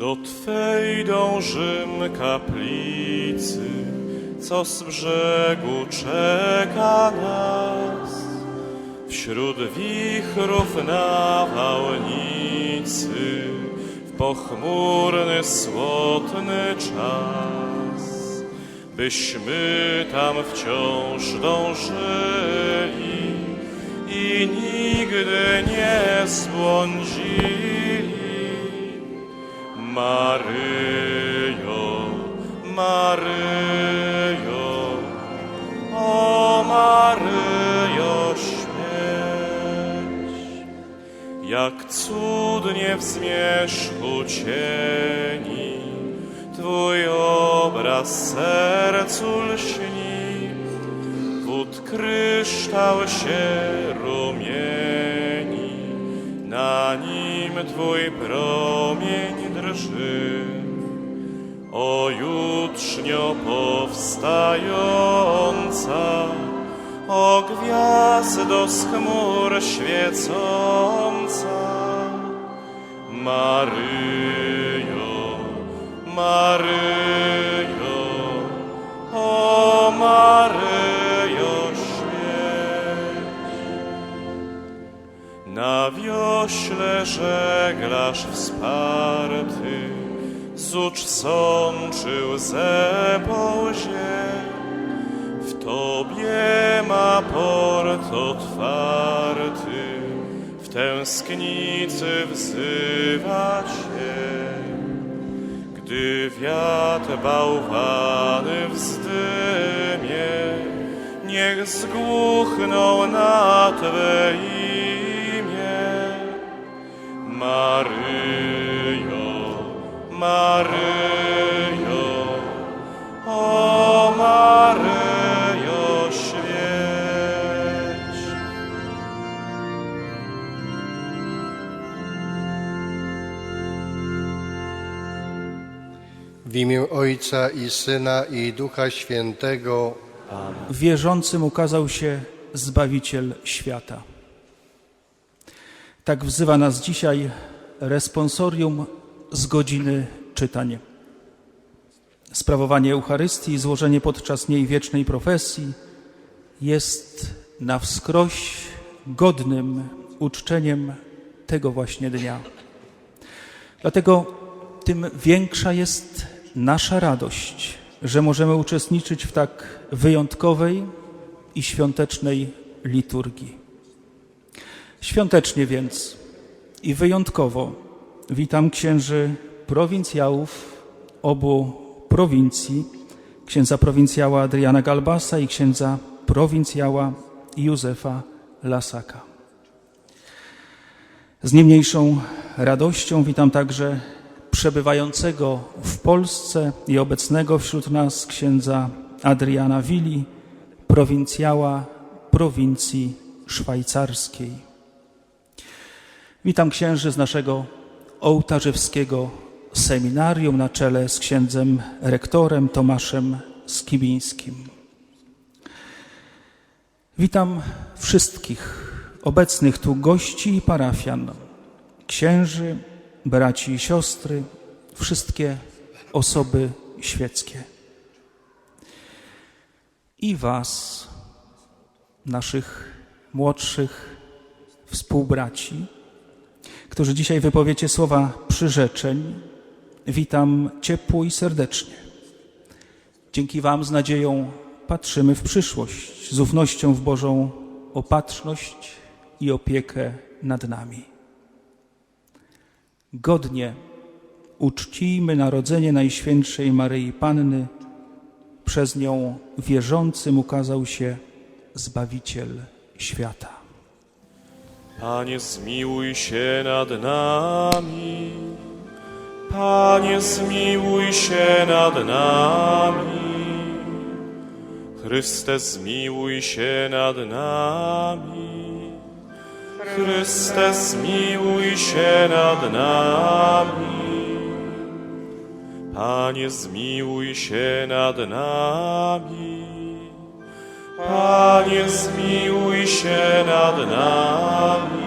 Do Twej dążym kaplicy, co z brzegu czeka nas. Wśród wichrów nawałnicy, w pochmurny, słodny czas, byśmy tam wciąż dążyli i nigdy nie zbłądzili. Maryjo, Maryjo, o Maryjo śmierć, jak cudnie w zmierzchu cieni Twój obraz sercu lśni, wód kryształ się rumieni, na nim Twój promień drży. O jutrznio powstająca, o gwiazdo z chmur świecąca, Maryjo, Maryjo, o Maryjo śmierć. Na wiośle żeglarz wsparty, z ucz sączył ze pozie. W Tobie ma port otwarty, w tęsknicy wzywa się. Gdy wiatr bałwany wzdymie, niech zgłuchną na Twe imię Ojca i Syna i Ducha Świętego wierzącym ukazał się Zbawiciel świata. Tak wzywa nas dzisiaj responsorium z godziny czytań. Sprawowanie Eucharystii złożenie podczas niej wiecznej profesji jest na wskroś godnym uczczeniem tego właśnie dnia. Dlatego tym większa jest nasza radość, że możemy uczestniczyć w tak wyjątkowej i świątecznej liturgii. Świątecznie więc i wyjątkowo witam księży prowincjałów obu prowincji, księdza prowincjała Adriana Galbasa i księdza prowincjała Józefa Lasaka. Z niemniejszą radością witam także przebywającego w Polsce i obecnego wśród nas księdza Adriana Willi, prowincjała prowincji szwajcarskiej. Witam księży z naszego ołtarzewskiego seminarium na czele z księdzem rektorem Tomaszem Skibińskim. Witam wszystkich obecnych tu gości i parafian, księży, braci i siostry, wszystkie osoby świeckie. I Was, naszych młodszych współbraci, którzy dzisiaj wypowiecie słowa przyrzeczeń, witam ciepło i serdecznie. Dzięki Wam z nadzieją patrzymy w przyszłość, z ufnością w Bożą opatrzność i opiekę nad nami. Godnie uczcijmy narodzenie Najświętszej Maryi Panny. Przez nią wierzącym ukazał się Zbawiciel świata. Panie, zmiłuj się nad nami. Panie, zmiłuj się nad nami. Chryste, zmiłuj się nad nami. Chryste, zmiłuj się nad nami. Panie, zmiłuj się nad nami. Panie, zmiłuj się nad nami.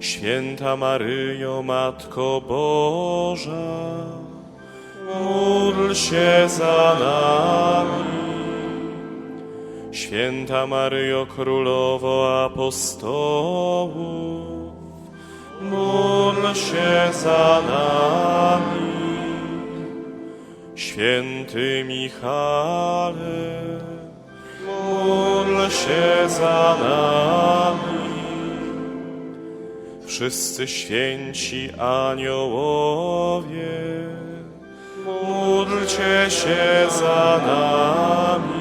Święta Maryjo, Matko Boża, módl się za nami. Święta Maryjo, Królowo Apostołów, módl się za nami. Święty Michale, módl się za nami. Wszyscy święci aniołowie, módlcie się za nami.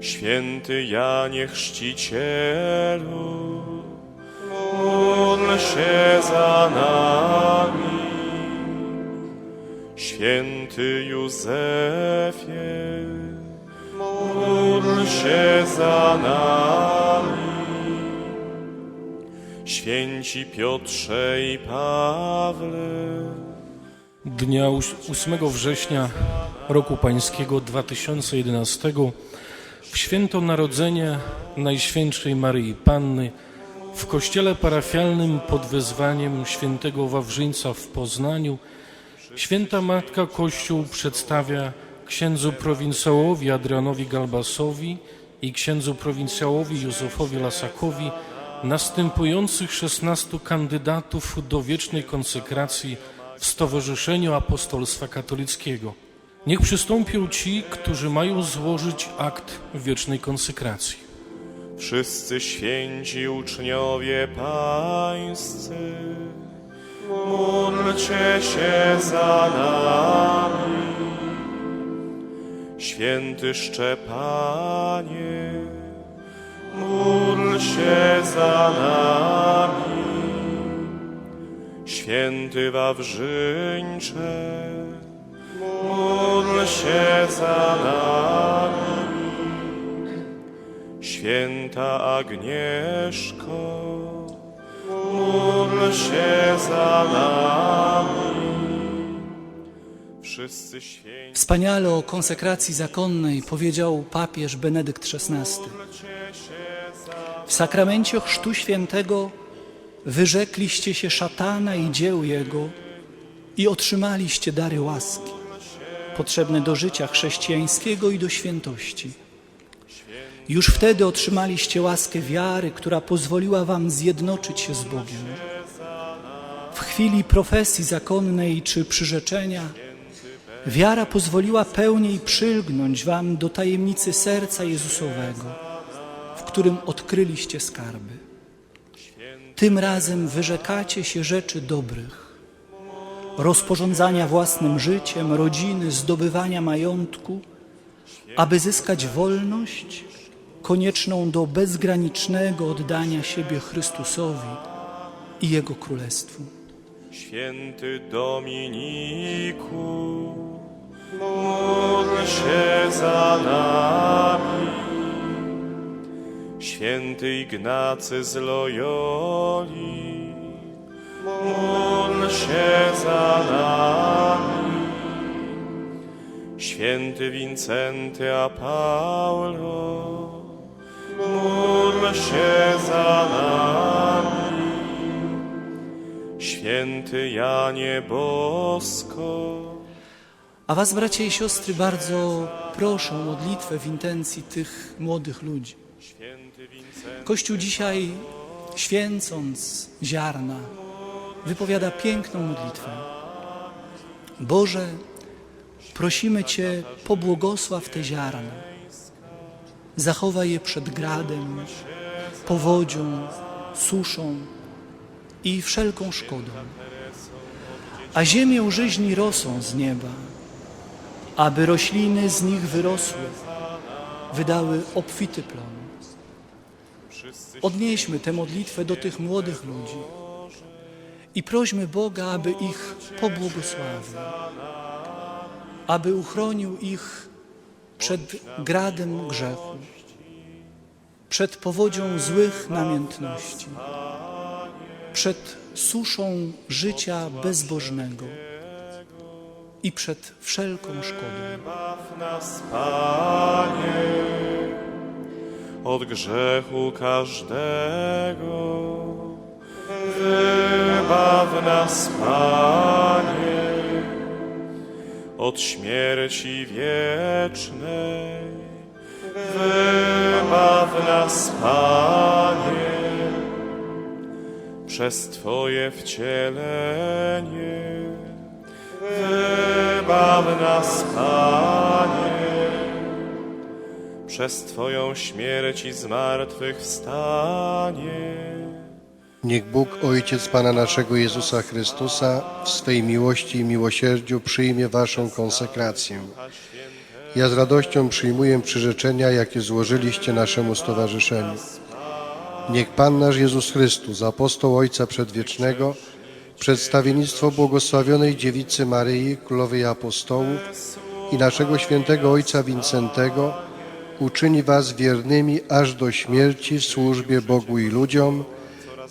Święty Janie Chrzcicielu, módl się za nami. Święty Józefie, módl się za nami. Święci Piotrze i Pawle, Dnia ós- 8 września roku pańskiego 2011 w święto narodzenia Najświętszej Maryi Panny w kościele parafialnym pod wezwaniem świętego Wawrzyńca w Poznaniu święta Matka Kościół przedstawia księdzu prowincjałowi Adrianowi Galbasowi i księdzu prowincjałowi Józefowi Lasakowi następujących 16 kandydatów do wiecznej konsekracji w Stowarzyszeniu Apostolstwa Katolickiego. Niech przystąpią ci, którzy mają złożyć akt wiecznej konsekracji. wszyscy święci uczniowie pańscy, módlcie się za nami. Święty Szczepanie, módl się za nami. Święty Wawrzyńcze, się za nami. Święta Agnieszko, módl się za nami. Wszyscy święci, Wspaniale o konsekracji zakonnej powiedział papież Benedykt XVI. W sakramencie Chrztu Świętego wyrzekliście się szatana i dzieł jego i otrzymaliście dary łaski, potrzebne do życia chrześcijańskiego i do świętości. Już wtedy otrzymaliście łaskę wiary, która pozwoliła wam zjednoczyć się z Bogiem. W chwili profesji zakonnej czy przyrzeczenia Wiara pozwoliła pełniej przylgnąć wam do tajemnicy serca Jezusowego, w którym odkryliście skarby. Tym razem wyrzekacie się rzeczy dobrych, rozporządzania własnym życiem, rodziny, zdobywania majątku, aby zyskać wolność konieczną do bezgranicznego oddania siebie Chrystusowi i Jego Królestwu. święty Dominiku, módl się za nami. Święty Ignacy z Loyoli, módl się za nami. Święty Wincenty a Paulo, módl się za nami. Święty Janie Bosko, A was, bracia i siostry, bardzo proszę o modlitwę w intencji tych młodych ludzi. Kościół dzisiaj, święcąc ziarna, wypowiada piękną modlitwę. Boże, prosimy Cię, pobłogosław te ziarna. Zachowaj je przed gradem, powodzią, suszą i wszelką szkodą. A ziemię użyźni rosą z nieba, aby rośliny z nich wyrosły, wydały obfity plon. Odnieśmy tę modlitwę do tych młodych ludzi i prośmy Boga, aby ich pobłogosławił, aby uchronił ich przed gradem grzechu, przed powodzią złych namiętności, przed suszą życia bezbożnego i przed wszelką szkodą. nas, Panie, od grzechu każdego. Nas, Panie, od śmierci wiecznej. Wybaw nas, Panie, przez Twoje wcielenie. Wybaw nas, Panie, przez Twoją śmierć i zmartwychwstanie. Niech Bóg, Ojciec Pana naszego Jezusa Chrystusa, w swej miłości i miłosierdziu przyjmie Waszą konsekrację. Ja z radością przyjmuję przyrzeczenia, jakie złożyliście naszemu stowarzyszeniu. Niech Pan nasz Jezus Chrystus, apostoł Ojca Przedwiecznego, przedstawiennictwo błogosławionej Dziewicy Maryi, Królowej Apostołów i naszego świętego Ojca Wincentego uczyni Was wiernymi aż do śmierci w służbie Bogu i ludziom,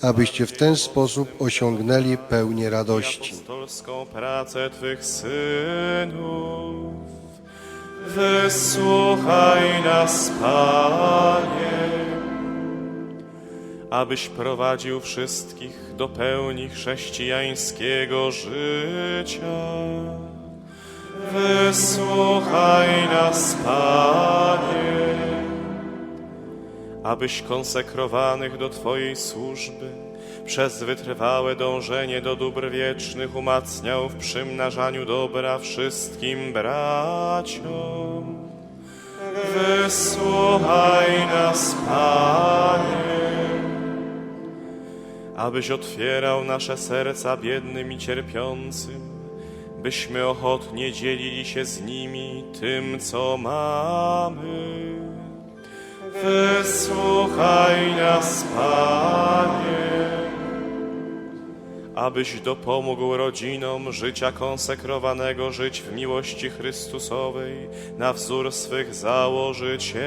abyście w ten sposób osiągnęli pełnię radości. apostolską pracę Twych synów. Wysłuchaj nas, Panie, abyś prowadził wszystkich do pełni chrześcijańskiego życia. Wysłuchaj nas, Panie, abyś konsekrowanych do Twojej służby przez wytrwałe dążenie do dóbr wiecznych umacniał w przymnażaniu dobra wszystkim braciom. Wysłuchaj nas, Panie, abyś otwierał nasze serca biednym i cierpiącym, byśmy ochotnie dzielili się z nimi tym, co mamy. Wysłuchaj nas, Panie, abyś dopomógł rodzinom życia konsekrowanego żyć w miłości Chrystusowej na wzór swych założycieli.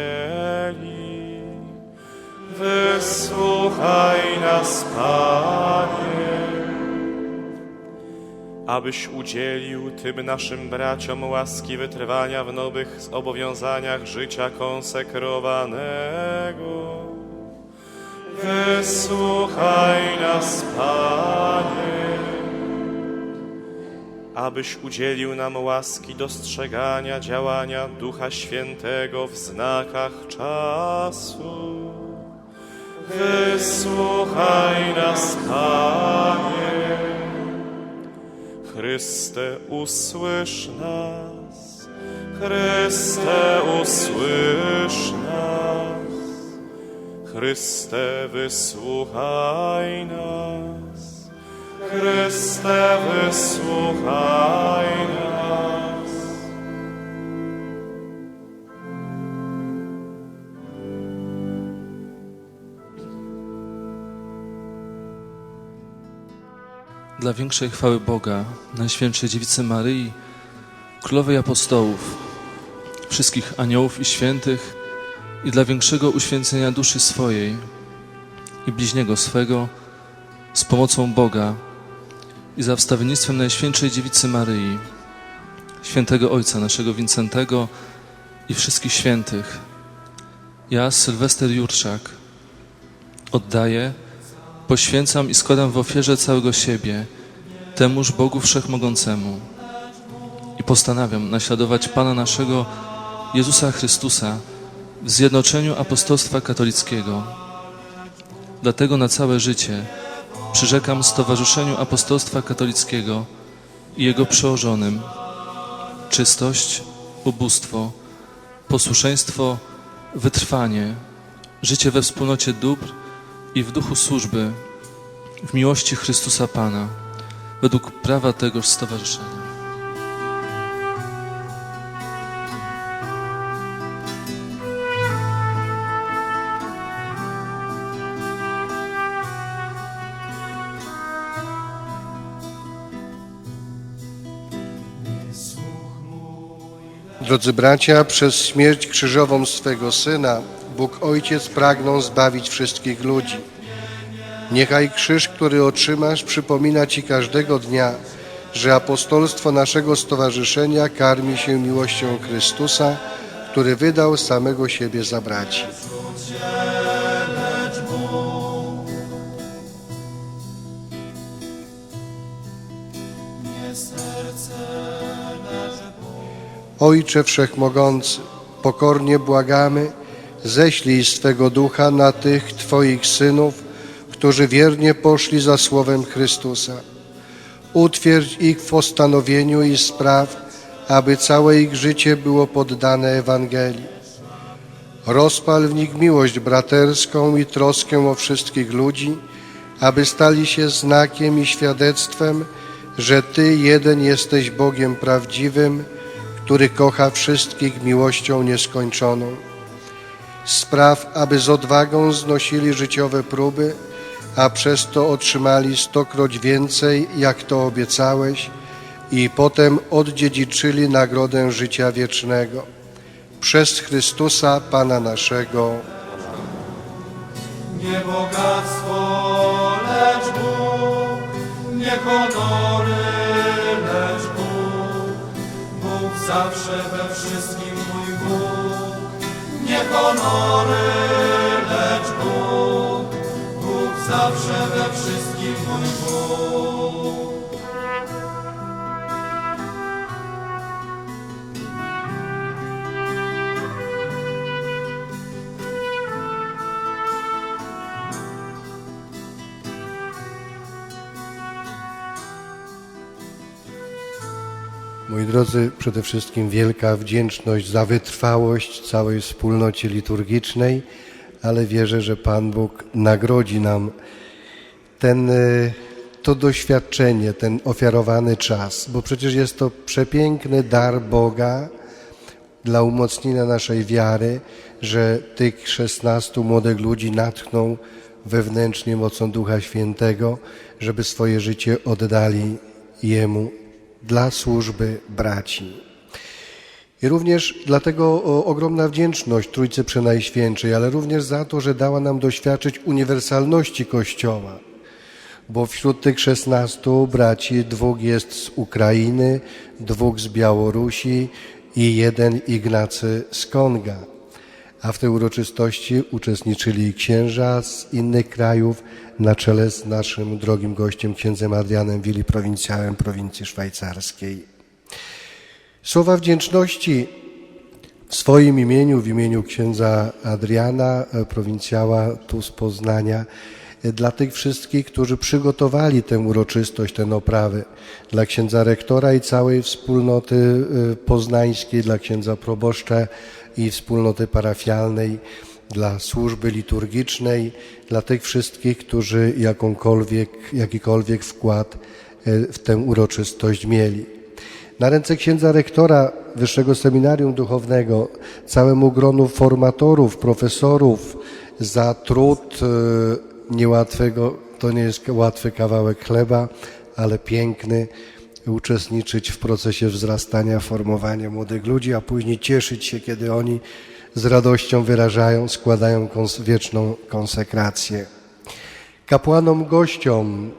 Wysłuchaj nas, Panie, abyś udzielił tym naszym braciom łaski wytrwania w nowych zobowiązaniach życia konsekrowanego. Wysłuchaj nas, Panie, abyś udzielił nam łaski dostrzegania działania Ducha Świętego w znakach czasu. Wysłuchaj nas, Panie. Chryste, usłysz nas. Chryste, usłysz nas. Chryste, wysłuchaj nas. Chryste, wysłuchaj nas. Dla większej chwały Boga, Najświętszej Dziewicy Maryi, Królowej Apostołów, wszystkich aniołów i świętych i dla większego uświęcenia duszy swojej i bliźniego swego z pomocą Boga i za wstawiennictwem Najświętszej Dziewicy Maryi, świętego Ojca naszego Wincentego i wszystkich świętych, ja, Sylwester Jurczak, oddaję poświęcam i składam w ofierze całego siebie temuż Bogu Wszechmogącemu i postanawiam naśladować Pana naszego Jezusa Chrystusa w zjednoczeniu apostolstwa katolickiego. Dlatego na całe życie przyrzekam Stowarzyszeniu Apostolstwa Katolickiego i jego przełożonym czystość, ubóstwo, posłuszeństwo, wytrwanie, życie we wspólnocie dóbr i w duchu służby, w miłości Chrystusa Pana, według prawa tegoż stowarzyszenia. Drodzy bracia, przez śmierć krzyżową swego Syna Bóg Ojciec pragnął zbawić wszystkich ludzi. Niechaj krzyż, który otrzymasz, przypomina Ci każdego dnia, że apostolstwo naszego stowarzyszenia karmi się miłością Chrystusa, który wydał samego siebie za braci. Ojcze Wszechmogący, pokornie błagamy, ześlij swego ducha na tych Twoich synów, którzy wiernie poszli za słowem Chrystusa. Utwierdź ich w postanowieniu i spraw, aby całe ich życie było poddane Ewangelii. Rozpal w nich miłość braterską i troskę o wszystkich ludzi, aby stali się znakiem i świadectwem, że Ty jeden jesteś Bogiem prawdziwym, który kocha wszystkich miłością nieskończoną. Spraw, aby z odwagą znosili życiowe próby, a przez to otrzymali stokroć więcej, jak to obiecałeś, i potem oddziedziczyli nagrodę życia wiecznego. Przez Chrystusa Pana naszego. Nie bogactwo, lecz Bóg, nie honory, lecz Bóg. Bóg zawsze we wszystkim. Nie honory, lecz Bóg. Bóg zawsze we wszystkim mój Bóg. Moi drodzy, przede wszystkim wielka wdzięczność za wytrwałość całej wspólnocie liturgicznej, ale wierzę, że Pan Bóg nagrodzi nam ten, e, to doświadczenie, ten ofiarowany czas, bo przecież jest to przepiękny dar Boga dla umocnienia naszej wiary, że tych 16 młodych ludzi natchnął wewnętrznie mocą Ducha Świętego, żeby swoje życie oddali Jemu dla służby braci. I również dlatego ogromna wdzięczność Trójcy Przenajświętszej, ale również za to, że dała nam doświadczyć uniwersalności Kościoła. Bo wśród tych szesnastu braci dwóch jest z Ukrainy, dwóch z Białorusi i jeden Ignacy z Konga. A w tej uroczystości uczestniczyli księża z innych krajów na czele z naszym drogim gościem, księdzem Adrianem Willi, prowincjałem prowincji szwajcarskiej. Słowa wdzięczności w swoim imieniu, w imieniu księdza Adriana, e, prowincjała tu z Poznania, e, dla tych wszystkich, którzy przygotowali tę uroczystość, tę oprawę, dla księdza rektora i całej wspólnoty e, poznańskiej, dla księdza proboszcza i wspólnoty parafialnej, dla służby liturgicznej, dla tych wszystkich, którzy jakąkolwiek, jakikolwiek wkład e, w tę uroczystość mieli. Na ręce księdza rektora Wyższego Seminarium Duchownego, całemu gronu formatorów, profesorów za trud e, niełatwego, to nie jest łatwy kawałek chleba, ale piękny, uczestniczyć w procesie wzrastania, formowania młodych ludzi, a później cieszyć się, kiedy oni z radością wyrażają, składają kons- wieczną konsekrację. Kapłanom gościom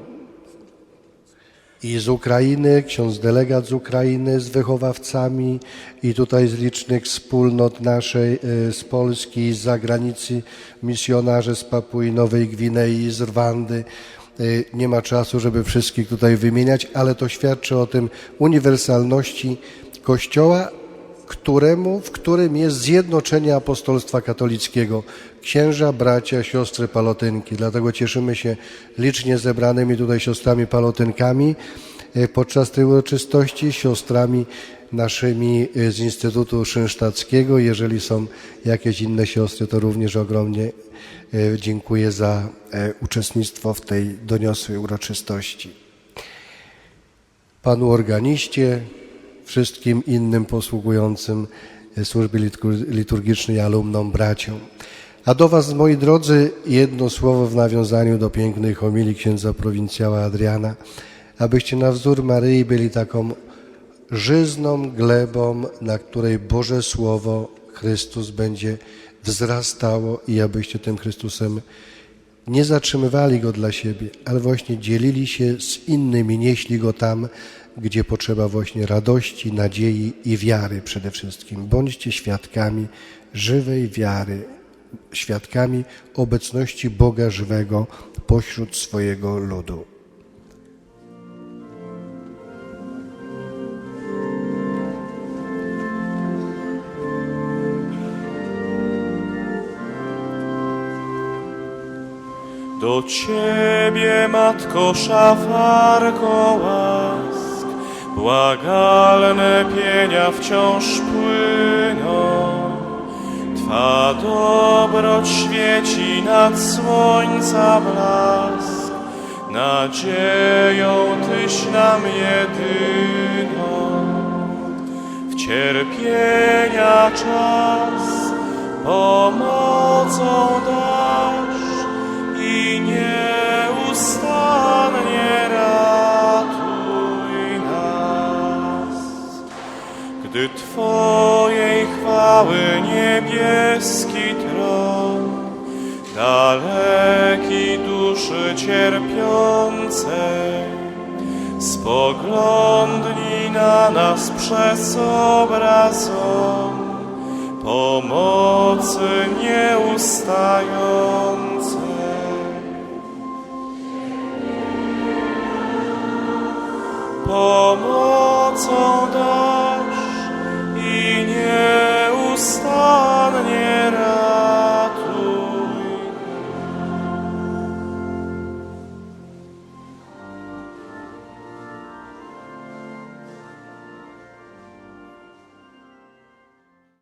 i z Ukrainy, ksiądz delegat z Ukrainy, z wychowawcami i tutaj z licznych wspólnot naszej, y, z Polski, z zagranicy, misjonarze z Papui Nowej Gwinei, z Rwandy. Y, Nie ma czasu, żeby wszystkich tutaj wymieniać, ale to świadczy o tym uniwersalności Kościoła, któremu, w którym jest zjednoczenie apostolstwa katolickiego. Księża, bracia, siostry palotynki. Dlatego cieszymy się licznie zebranymi tutaj siostrami palotynkami e, podczas tej uroczystości, siostrami naszymi e, z Instytutu Szynsztackiego. Jeżeli są jakieś inne siostry, to również ogromnie e, dziękuję za e, uczestnictwo w tej doniosłej uroczystości. Panu organiście, wszystkim innym posługującym służby litur- liturgicznej, alumnom, braciom. A do Was, moi drodzy, jedno słowo w nawiązaniu do pięknej homilii księdza prowincjała Adriana, abyście na wzór Maryi byli taką żyzną glebą, na której Boże Słowo Chrystus będzie wzrastało i abyście tym Chrystusem nie zatrzymywali go dla siebie, ale właśnie dzielili się z innymi, nieśli go tam, gdzie potrzeba właśnie radości, nadziei i wiary przede wszystkim. Bądźcie świadkami żywej wiary, świadkami obecności Boga żywego pośród swojego ludu. Do Ciebie, Matko, szafarko łask, błagalne pienia wciąż płyną. Twa dobroć świeci nad słońca blask, nadzieją Tyś nam jedyną. W cierpienia czas pomocą dasz ratuj nas. Gdy Twojej chwały niebieski tron, daleki duszy cierpiącej, spoglądnij na nas przez obrazom pomocy nieustającej. pomocą dasz i nieustannie raz.